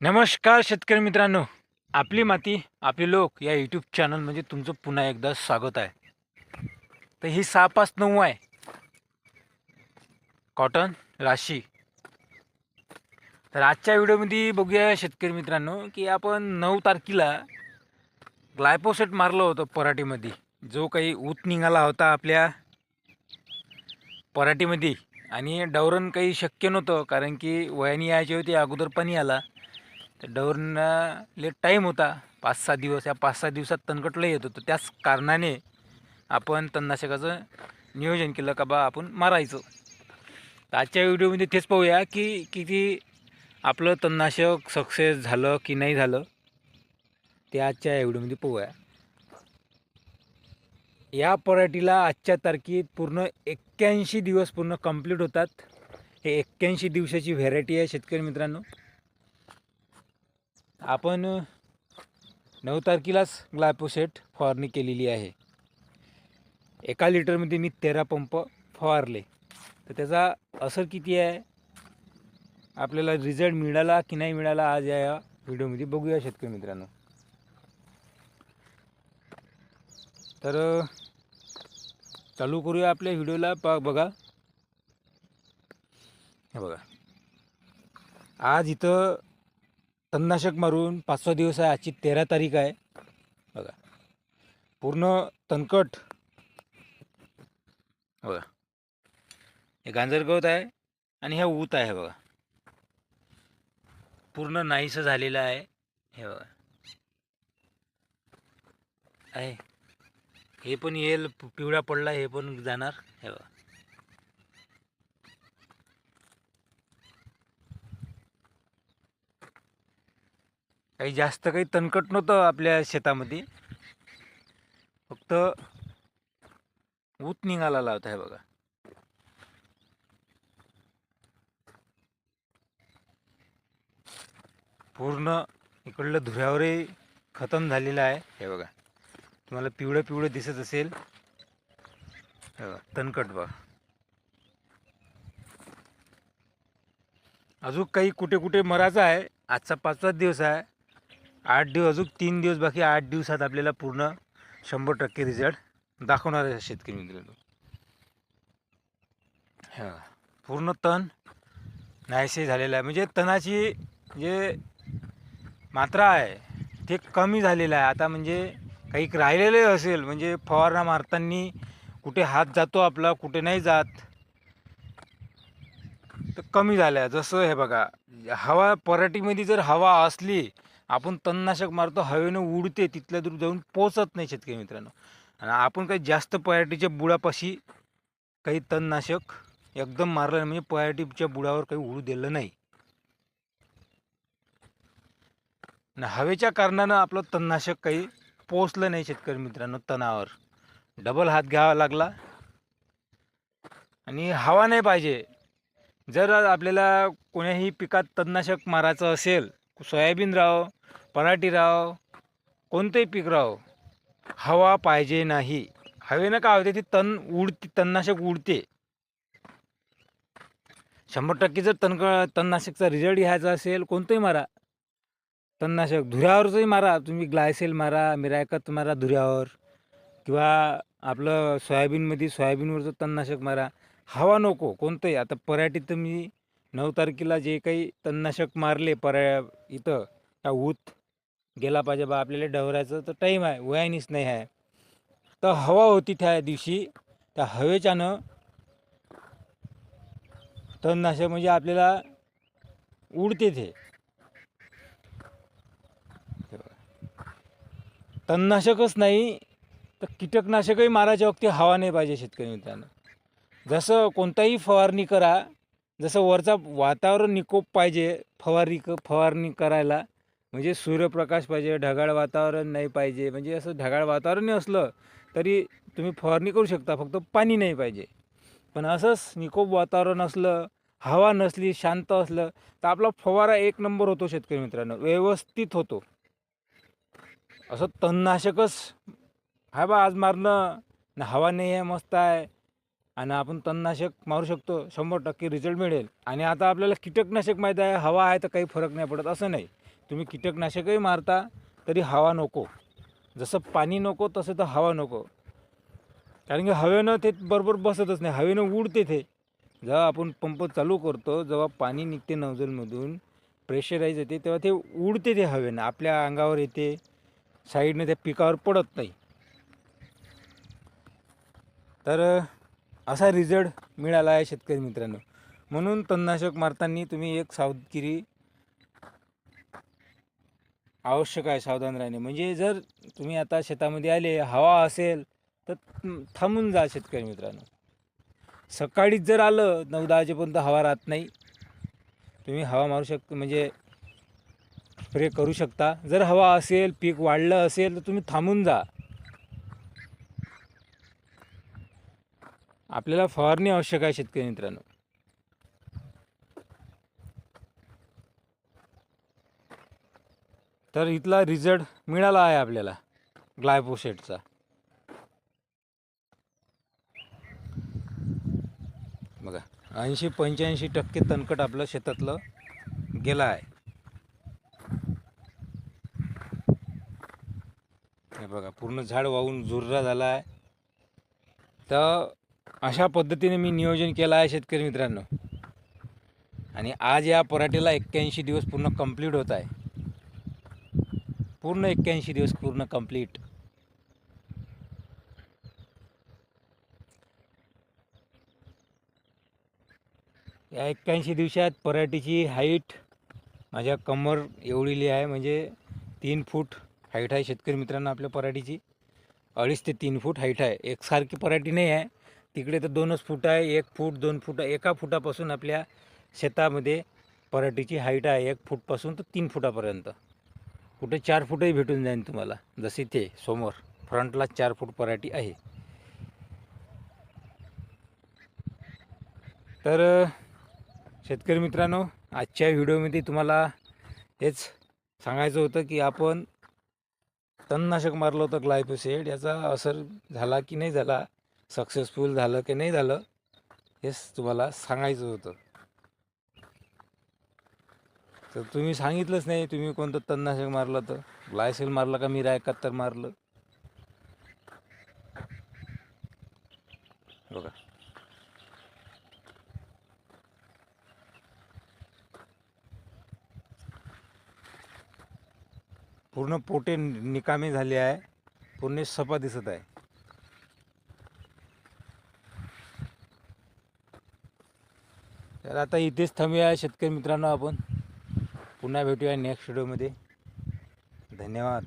नमस्कार शेतकरी मित्रांनो. आपली माती आपले लोक या यूट्यूब चॅनल म्हणजे तुमचं पुन्हा एकदा स्वागत आहे. तर ही सहा पाच नऊ आहे. कॉटन राशी. तर आजच्या व्हिडिओमध्ये बघूया शेतकरी मित्रांनो की आपण नऊ तारखेला ग्लायपोसेट मारलं होतं पराठीमध्ये. जो काही ऊत निघाला होता आपल्या पराठीमध्ये. आणि डवरण काही शक्य नव्हतं कारण की वयानी यायची होती अगोदर पाणी आला तर डवरणं लेट टाईम होता. पाच सहा दिवस या पाच सहा दिवसात तणकटलं येत होतं. त्याच कारणाने आपण तणनाशकाचं नियोजन केलं का बा आपण मारायचं. तर आजच्या व्हिडिओमध्ये तेच पाहूया की किती आपलं तणनाशक सक्सेस झालं की नाही झालं ते आजच्या या व्हिडिओमध्ये पाहूया. या पराठीला आजच्या तारखेत पूर्ण एक्क्याऐंशी दिवस पूर्ण कंप्लीट होतात. हे एक्क्याऐंशी दिवसाची व्हेरायटी आहे शेतकरी मित्रांनो. आपण नऊ तारखेलाच ग्लायपोसेट फवारणी केलेली आहे. एका लिटरमध्ये मी तेरा पंप फवारले. तर त्याचा असर किती आहे? आपल्याला रिझल्ट मिळाला की नाही मिळाला आज या व्हिडिओमध्ये बघूया शेतकरी मित्रांनो. तर चालू करूया आपल्या व्हिडिओला. प बघा. हे बघा. आज इथं तणनाशक मारून पाच सहा दिवस आहे आजची तेरा तारीख आहे. बघा. पूर्ण तणकट. बघा. हे गांजर गवत आहे आणि ह्या ऊत आहे बघा. पूर्ण नाहीसं झालेलं आहे. हे बघा. आहे. हे पण येईल पिवळा पडला हे पण जाणार. हे बघा. काही जास्त काही तणकट नव्हतं आपल्या शेतामध्ये. फक्त ऊत निघाला लावत हे बघा. पूर्ण इकडलं धुऱ्यावरही खतम झालेलं आहे. हे बघा. तुम्हाला पिवळं पिवळं दिसत असेल. हे बघा तणकट बघा. अजून काही कुठे कुठे मरायचं आहे. आजचा पाचवाच दिवस आहे. आठ दिवस अजून तीन दिवस बाकी आठ दिवसात आपल्याला पूर्ण शंभर टक्के रिझल्ट दाखवणार आहे शेतकरी मित्रांनो. हा. पूर्ण तण नाहीसे झालेलं आहे. म्हणजे तणाची जे मात्रा आहे ते कमी झालेलं आहे. आता म्हणजे काही राहिलेलं असेल म्हणजे फवारणा मारताना कुठे हात जातो आपला कुठे नाही जात तर कमी झालं आहे जसं हे बघा हवा पराठीमध्ये जर हवा असली आपण तणनाशक मारतो हवेनं उडते तिथल्या दूर जाऊन पोचत नाही शेतकरी मित्रांनो. आणि आपण काही जास्त पराठीच्या बुडापाशी काही तणनाशक एकदम मारलं म्हणजे पराठीच्या बुडावर काही उडू दिलं नाही. हवेच्या कारणानं आपलं तणनाशक काही पोचलं नाही शेतकरी मित्रांनो तणावर. डबल हात घ्यावा लागला. आणि हवा नाही पाहिजे. जर आपल्याला कोण्याही पिकात तणनाशक मारायचं असेल सोयाबीन राहो पराठी राहो कोणतंही पीक राहो हवा पाहिजे नाही. हवेनं काय होते ती तण उडते तणनाशक उडते. शंभर टक्के जर तणक तणनाशकचा रिझल्ट घ्यायचा असेल कोणतंही मारा. तणनाशक धुऱ्यावरचंही मारा. तुम्ही ग्लायसेल मारा मिरायकत मारा धुऱ्यावर. किंवा आपलं सोयाबीनमध्ये सोयाबीनवरचं तणनाशक मारा. हवा नको कोणतंही. आता पराठीत तुम्ही मी नऊ तारखेला जे काही तणनाशक मारले परा इथं त्या ऊत गेला पाहिजे बा आपल्याला डवरायचं तर टाईम आहे वयानीच नाही आहे. तर हवा होती त्या दिवशी त्या हवेच्यानं तणनाशक म्हणजे आपल्याला उडते ते. तणनाशकच नाही तर कीटकनाशकही मारायच्या वक्ती हवा नाही पाहिजे शेतकरी मित्रांनो. जसं कोणताही फवारणी करा जसं वरचा वातावरण निकोप पाहिजे फवारणी क फवारणी करायला म्हणजे सूर्यप्रकाश पाहिजे ढगाळ वातावरण नाही पाहिजे म्हणजे असं ढगाळ वातावरण असलं तरी तुम्ही फवारणी करू शकता फक्त पाणी नाही पाहिजे. पण असंच निकोप वातावरण असलं हवा नसली शांत असलं तर आपला फवारा एक नंबर होतो शेतकरी मित्रांनो व्यवस्थित होतो. असं तणनाशकच हा बा आज मारणं न हवा नाही आहे मस्त आहे आणि आपण तणनाशक मारू शकतो शंभर टक्के रिझल्ट मिळेल. आणि आता आपल्याला कीटकनाशक माहीत आहे हवा आहे तर काही फरक नाही पडत असं नाही. तुम्ही कीटकनाशकही मारता तरी हवा नको. जसं पाणी नको तसं तर हवा नको. कारण की हवेनं ते बरोबर बसतच नाही. हवेनं उडते ते. जेव्हा आपण पंप चालू करतो जेव्हा पाणी निघते नवजलमधून प्रेशराईज येते तेव्हा ते उडते ते हवेनं. आपल्या अंगावर येते साईडनं त्या पिकावर पडत नाही. तर असा रिझल्ट मिळाला आहे शेतकरी मित्रांनो. म्हणून तणनाशक मारताना तुम्ही एक सावधगिरी आवश्यक आहे सावधान राहणे म्हणजे जर तुम्ही आता शेतामध्ये आले हवा असेल तर थांबून जा शेतकरी मित्रांनो. सकाळीच जर आलं नऊ दहा वाजेपर्यंत हवा राहत नाही. तुम्ही हवा मारू शक म्हणजे स्प्रे करू शकता. जर हवा असेल पीक वाढलं असेल तर तुम्ही थांबून जा. आपल्याला फवारणी आवश्यक आहे शेतकरी मित्रांनो. तर इथला रिझल्ट मिळाला आहे आपल्याला ग्लायफोसेटचा बघा ऐंशी पंच्याऐंशी टक्के तणकट आपलं शेतातलं गेलं आहे. हे बघा पूर्ण झाड वाहून झुर्रा झाला आहे. तर अशा पद्धतीने मी नियोजन केलं आहे शेतकरी मित्रांनो. आणि आज या पराठीला एक्क्याऐंशी दिवस पूर्ण कंप्लीट होत आहे. पूर्ण एक्क्याऐंशी दिवस पूर्ण कंप्लीट या एक्क्याऐंशी दिवसात पराठीची हाईट माझ्या कमर एवढीली आहे म्हणजे तीन फूट हाईट आहे शेतकरी मित्रांनो आपल्या पराठीची. अडीच ते तीन फूट हाईट आहे. एकसारखी पराठी नाही आहे. तिकडे तर दोनच फूट आहे. एक फूट दोन फूट एका फुटापासून आपल्या शेतामध्ये पराठीची हाईट आहे. एक फूटपासून तर तीन फुटापर्यंत. कुठे चार फुटही भेटून जाईल तुम्हाला. जसे ते समोर फ्रंटला चार फूट पराठी आहे. तर शेतकरी मित्रांनो आजच्या व्हिडिओमध्ये तुम्हाला हेच सांगायचं होतं की आपण तणनाशक मारलं होतं ग्लायफोसेट याचा असर झाला की नाही झाला सक्सेसफुल झालं की नाही झालं हेच तुम्हाला सांगायचं होतं. तर तुम्ही सांगितलंच नाही तुम्ही कोणतं तणनाशक मारलं तर. ग्लायसेल मारलं का मी रायकात्तर मारलं? बघा. पूर्ण पोटे निकामी झाले आहे. पूर्ण सपा दिसत आहे. तर आता इथेच थांबूया शेतकरी मित्रांनो आपण. पुन्हा भेटूया नेक्स्ट व्हिडिओमध्ये धन्यवाद.